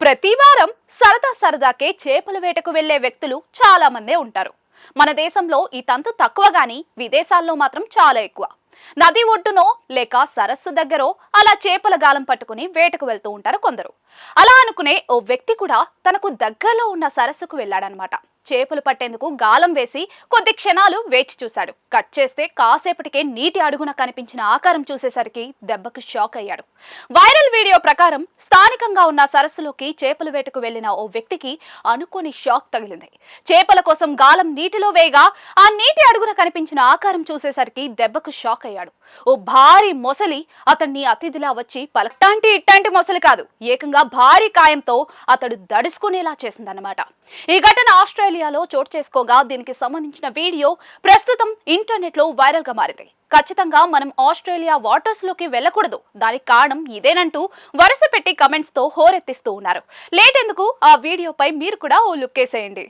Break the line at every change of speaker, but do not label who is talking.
ప్రతి వారం సరదా సరదాకే చేపల వేటకు వెళ్ళే వ్యక్తులు చాలా మందే ఉంటారు. మన దేశంలో ఈ తంతు తక్కువ గాని విదేశాల్లో మాత్రం చాలా ఎక్కువ. నది ఒడ్డునో లేక సరస్సు దగ్గరో అలా చేపల గాలం పట్టుకుని వేటకు వెళ్తూ ఉంటారు కొందరు. అలా అనుకునే ఓ వ్యక్తి కూడా తనకు దగ్గరలో ఉన్న సరస్సుకు వెళ్ళాడనమాట. చేపలు పట్టేందుకు గాలం వేసి కొద్ది క్షణాలు వేచి చూశాడు. కట్ చేస్తే కాసేపటికే నీటి అడుగున కనిపించిన ఆకారం చూసేసరికి దెబ్బకు షాక్ అయ్యాడు. వైరల్ వీడియో ప్రకారం స్థానికంగా ఉన్న సరస్సులోకి చేపల వేటకు వెళ్ళిన ఓ వ్యక్తికి అనుకోని షాక్ తగిలింది. చేపల కోసం గాలం నీటిలో వేయగా ఆ నీటి అడుగున కనిపించిన ఆకారం చూసేసరికి దెబ్బకు షాక్ అయ్యాడు. ఓ భారీ మొసలి అతన్ని అతిథిలా వచ్చి పలకటాంటి ఇట్టాంటి మొసలి కాదు ఏకంగా భారీ కాయంతో అతడు దడుచుకునేలా చేసిందన్నమాట. ఈ ఘటన ఆస్ట్రేలియాలో చోటు చేసుకోగా దీనికి సంబంధించిన వీడియో ప్రస్తుతం ఇంటర్నెట్లో వైరల్గా మారింది. ఖచ్చితంగా మనం ఆస్ట్రేలియా వాటర్స్లోకి వెళ్ళకూడదు. దానికి కారణం ఇదేనంటూ వరుస పెట్టి కమెంట్స్తో హోరెత్తిస్తూ ఉన్నారు. లేటెందుకు ఆ వీడియోపై మీరు కూడా ఓ లుక్కేసేయండి.